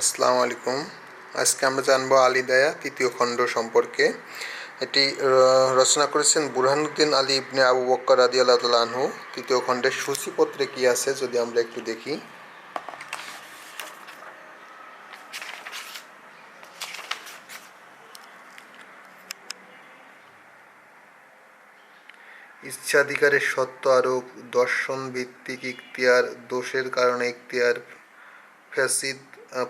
আসসালামু আলাইকুম। আজকে আমরা জানব আলিদায়া তৃতীয় খণ্ড সম্পর্কে। এটি রচনা করেছেন বুরহানুদ্দিন আলী ইবনে আবু বক্কর আদি আল্লাহ আনহু। তৃতীয় খণ্ডের সূচিপত্রে কি আছে যদি আমরা একটু দেখি। ইচ্ছাধিকারের সত্য আরোপ দর্শন ভিত্তিক ইখতিয়ার, দোষের কারণে ইখতিয়ার ফ্যাসিদ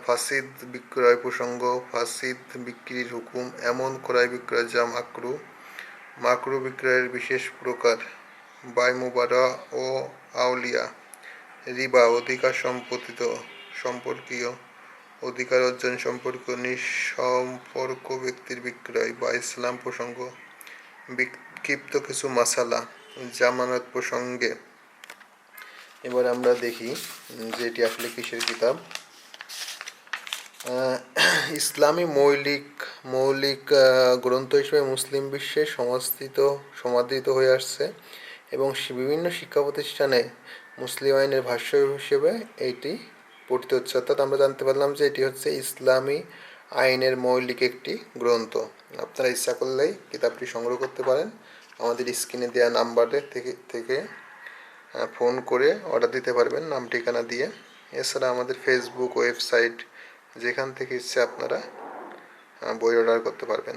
ফাসিদ বিক্রয় প্রসঙ্গ, ফাসিদ বিক্রির হুকুম, এমন ক্রয় বিক্রয় যা মাকরু মাকরু বিক্রয়ের বিশেষ প্রকার বায়মুবারা ও আউলিয়া, রিবা, অধিকার সম্পত্তিত, সম্পর্কীয়, অধিকার অর্জন সম্পর্ক নিঃসম্পর্ক ব্যক্তির বিক্রয় বা ইসলাম প্রসঙ্গ বিক্ষিপ্ত কিছু মাসালা, জামানত প্রসঙ্গে এবার আমরা দেখি যে এটি আসলে কিসের কিতাব। ইসলামী মৌলিক মৌলিক গ্রন্থ হিসেবে মুসলিম বিশ্বে সমাস্থিত, সমাদৃত হয়ে আসছে এবং বিভিন্ন শিক্ষা প্রতিষ্ঠানে মুসলিম আইনের ভাষ্য হিসেবে এটি পঠিত হচ্ছে। অর্থাৎ আমরা জানতে পারলাম যে এটি হচ্ছে ইসলামী আইনের মৌলিক একটি গ্রন্থ। আপনারা ইচ্ছা করলেই কিতাবটি সংগ্রহ করতে পারেন। আমাদের স্ক্রিনে দেওয়া নাম্বারে থেকে থেকে ফোন করে অর্ডার দিতে পারবেন নাম, ঠিকানা দিয়ে। এছাড়া আমাদের ফেসবুক ওয়েবসাইট যেখান থেকে ইচ্ছে আপনারা বই অর্ডার করতে পারবেন।